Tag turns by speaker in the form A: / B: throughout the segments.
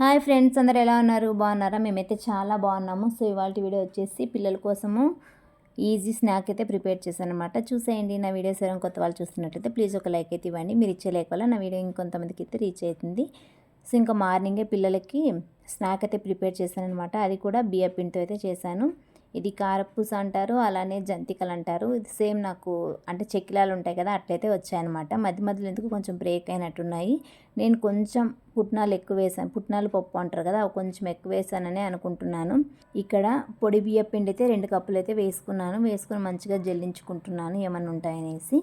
A: Hi friends అందరు ఎలా ఉన్నారు? బాగున్నారా? మేమైతే చాలా బాగున్నాము. సో ఇవాళ వీడియో వచ్చేసి పిల్లల కోసము ఈజీ స్నాక్ అయితే ప్రిపేర్ చేశాను అనమాట చూసేయండి నా వీడియోస్ ఎవరైనా కొత్త వాళ్ళు చూస్తున్నట్లయితే ప్లీజ్ ఒక లైక్ అయితే ఇవ్వండి. మీరు ఇచ్చే లైక్ వల్ల నా వీడియో ఇంకొంతమందికి అయితే రీచ్ అవుతుంది. సో ఇంకా మార్నింగే పిల్లలకి స్నాక్ అయితే ప్రిపేర్ చేశాను అనమాట అది కూడా బియ్య పిండితో అయితే చేశాను. ఇది కారపూస అంటారు అలానే జంతికలు అంటారు. ఇది సేమ్ నాకు అంటే చెక్కిలాలు ఉంటాయి కదా అట్లయితే వచ్చాయన్నమాట. మధ్య మధ్యలో ఎందుకు కొంచెం బ్రేక్ అయినట్టున్నాయి. నేను కొంచెం పుట్నాలు ఎక్కువ వేసాను. పుట్నాలు పప్పు అంటారు కదా అవి కొంచెం ఎక్కువ వేసానని అనుకుంటున్నాను. ఇక్కడ పొడి బియ్య పిండి అయితే రెండు కప్పులు అయితే వేసుకున్నాను. వేసుకుని మంచిగా జల్లించుకుంటున్నాను ఏమన్నా ఉంటాయనేసి.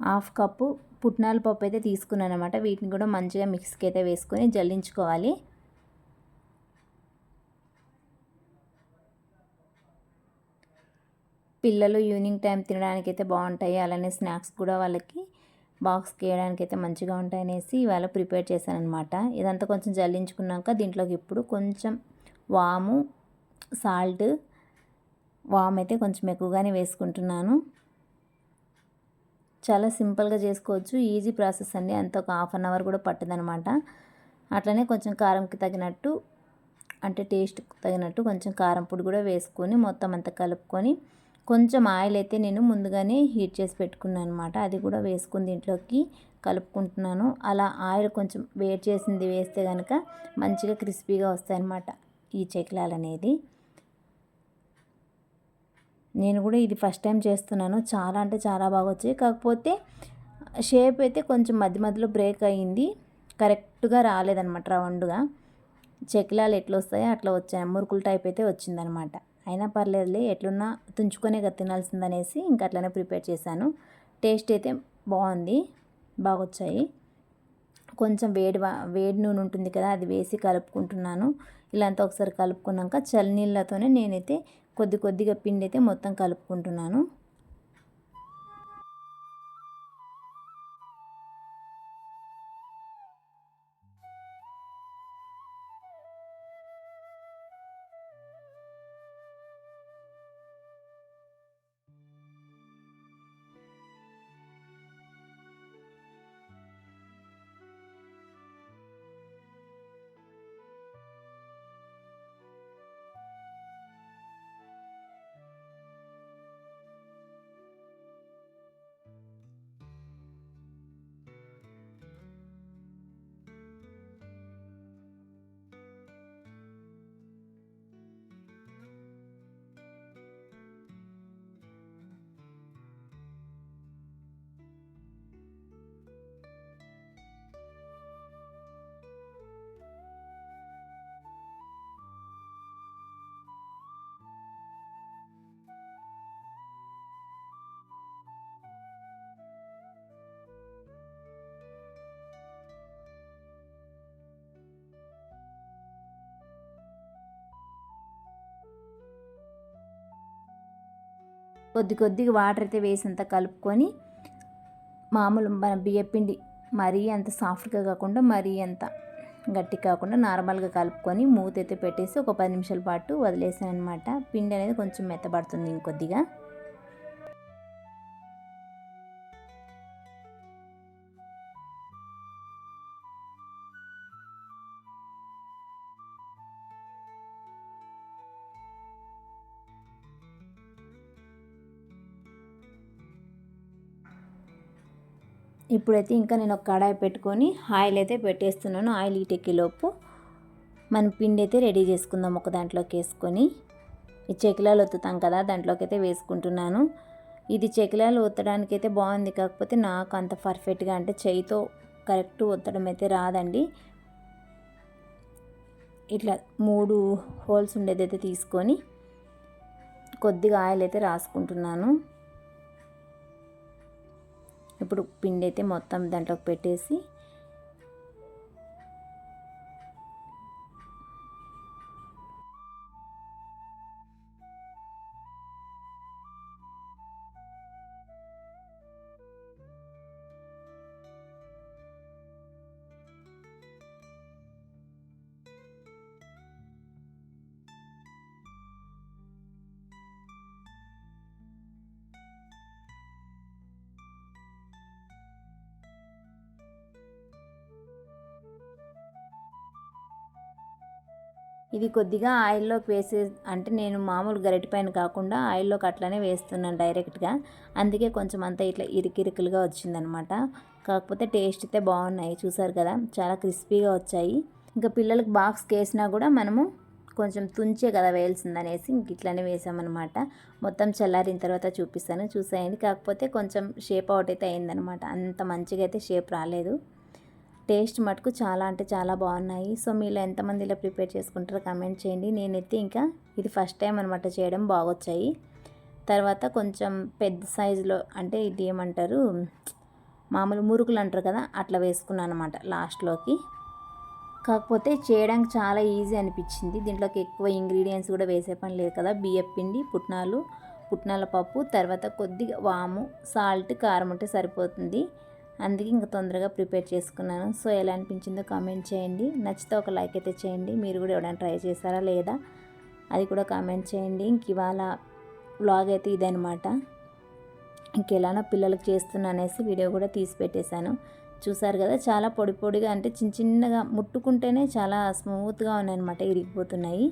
A: హాఫ్ కప్పు పుట్నాల పప్పు అయితే తీసుకున్నాను అనమాట వీటిని కూడా మంచిగా మిక్స్కి అయితే వేసుకొని జల్లించుకోవాలి. పిల్లలు ఈవినింగ్ టైం తినడానికి అయితే బాగుంటాయి. అలానే స్నాక్స్ కూడా వాళ్ళకి బాక్స్కి వేయడానికి అయితే మంచిగా ఉంటాయనేసి ఇవాళ ప్రిపేర్ చేశాను అనమాట ఇదంతా కొంచెం జల్లించుకున్నాక దీంట్లోకి ఇప్పుడు కొంచెం వాము సాల్ట్ వామ్ అయితే కొంచెం ఎక్కువగానే వేసుకుంటున్నాను. చాలా సింపుల్గా చేసుకోవచ్చు. ఈజీ ప్రాసెస్ అండి. అంత ఒక హాఫ్ అన్ అవర్ కూడా పట్టదనమాట అట్లనే కొంచెం కారంకి తగినట్టు అంటే టేస్ట్కి తగినట్టు కొంచెం కారం పొడి కూడా వేసుకొని మొత్తం అంతా కలుపుకొని కొంచెం ఆయిల్ అయితే నేను ముందుగానే హీట్ చేసి పెట్టుకున్నాను అనమాట అది కూడా వేసుకుని దీంట్లోకి కలుపుకుంటున్నాను. అలా ఆయిల్ కొంచెం వేడి చేసింది వేస్తే కనుక మంచిగా క్రిస్పీగా వస్తాయన్నమాట ఈ చెక్లాలు అనేది. నేను కూడా ఇది ఫస్ట్ టైం చేస్తున్నాను. చాలా అంటే చాలా బాగా వచ్చాయి. కాకపోతే షేప్ అయితే కొంచెం మధ్య మధ్యలో బ్రేక్ అయ్యింది. కరెక్ట్గా రాలేదనమాట రౌండ్గా. చెక్లాలు ఎట్లా వస్తాయో అట్లా వచ్చాయి. మురుకులు టైప్ అయితే వచ్చిందనమాట అయినా పర్లేదులే ఎట్లున్నా తుంచుకొనే కదా తినాల్సిందనేసి ఇంకా అట్లనే ప్రిపేర్ చేశాను. టేస్ట్ అయితే బాగుంది బాగా వచ్చాయి కొంచెం వేడి వేడి నూనె ఉంటుంది కదా అది వేసి కలుపుకుంటున్నాను. ఇలాంతా ఒకసారి కలుపుకున్నాక చలి నీళ్ళతోనే నేనైతే కొద్ది కొద్దిగా పిండి అయితే మొత్తం కలుపుకుంటున్నాను. కొద్ది కొద్దిగా వాటర్ అయితే వేసినంత కలుపుకొని మామూలు మన బియ్యపిండి మరీ అంత సాఫ్ట్గా కాకుండా మరీ అంత గట్టి కాకుండా నార్మల్గా కలుపుకొని మూత అయితే పెట్టేసి ఒక పది నిమిషాల పాటు వదిలేసాను అనమాట పిండి అనేది కొంచెం మెత్తబడుతుంది ఇంకొద్దిగా. ఇప్పుడైతే ఇంకా నేను ఒక కడాయి పెట్టుకొని ఆయిల్ అయితే పెట్టేస్తున్నాను. ఆయిల్ ఈటెక్కిలోపు మన పిండి అయితే రెడీ చేసుకుందాం ఒక దాంట్లోకి వేసుకొని. ఈ చెకిలాలు ఒత్తుతాం కదా దాంట్లోకి అయితే వేసుకుంటున్నాను. ఇది చెకిలాలు ఒత్తడానికి అయితే బాగుంది కాకపోతే నాకు అంత పర్ఫెక్ట్గా అంటే చేయితో కరెక్ట్ ఒత్తడం అయితే రాదండి. ఇట్లా మూడు హోల్స్ ఉండేదైతే తీసుకొని కొద్దిగా ఆయిల్ అయితే రాసుకుంటున్నాను. ఇప్పుడు పిండి అయితే మొత్తం దాంట్లోకి పెట్టేసి ఇది కొద్దిగా ఆయిల్లోకి వేసే అంటే నేను మామూలు గరిటె పైన కాకుండా ఆయిల్లోకి అట్లానే వేస్తున్నాను డైరెక్ట్గా. అందుకే కొంచెం అంతా ఇట్లా ఇరికిరికలుగా వచ్చిందనమాట. కాకపోతే టేస్ట్ అయితే బాగున్నాయి చూసారు కదా? చాలా క్రిస్పీగా వచ్చాయి. ఇంకా పిల్లలకి బాక్స్కి వేసినా కూడా మనము కొంచెం తుంచే కదా వేయాల్సిందనేసి ఇంక ఇట్లానే వేసామన్నమాట మొత్తం చల్లారిన తర్వాత చూపిస్తాను చూసేయండి. కాకపోతే కొంచెం షేప్ అవుట్ అయితే అయిందనమాట. అంత మంచిగా అయితే షేప్ రాలేదు. టేస్ట్ మటుకు చాలా అంటే చాలా బాగున్నాయి. సో మీలో ఎంతమంది ఇలా ప్రిపేర్ చేసుకుంటారో కమెంట్ చేయండి. నేనైతే ఇంకా ఇది ఫస్ట్ టైం అనమాట చేయడం బాగొచ్చాయి. తర్వాత కొంచెం పెద్ద సైజులో అంటే ఇది ఏమంటారు? మామూలు మురుకులు అంటారు కదా అట్లా వేసుకున్నాను అనమాట లాస్ట్లోకి. కాకపోతే చేయడానికి చాలా ఈజీ అనిపించింది. దీంట్లోకి ఎక్కువ ఇంగ్రీడియంట్స్ కూడా వేసే పని లేదు కదా బియ్యం పిండి పుట్నాలు పుట్నాల పప్పు తర్వాత కొద్దిగా వాము సాల్ట్ కారం ఉంటే సరిపోతుంది. అందుకే ఇంకా తొందరగా ప్రిపేర్ చేసుకున్నాను. సో ఎలా అనిపించిందో కామెంట్ చేయండి. నచ్చితే ఒక లైక్ అయితే చేయండి. మీరు కూడా ఎవరైనా ట్రై చేశారా లేదా? అది కూడా కామెంట్ చేయండి. ఇంక ఇవాళ వ్లాగ్ అయితే ఇదనమాట ఇంకెలానో పిల్లలకు చేస్తున్నా అనేసి వీడియో కూడా తీసి పెట్టేశాను. చూసారు కదా చాలా పొడి పొడిగా అంటే చిన్న చిన్నగా ముట్టుకుంటేనే చాలా స్మూత్గా ఉన్నాయన్నమాట ఇరిగిపోతున్నాయి.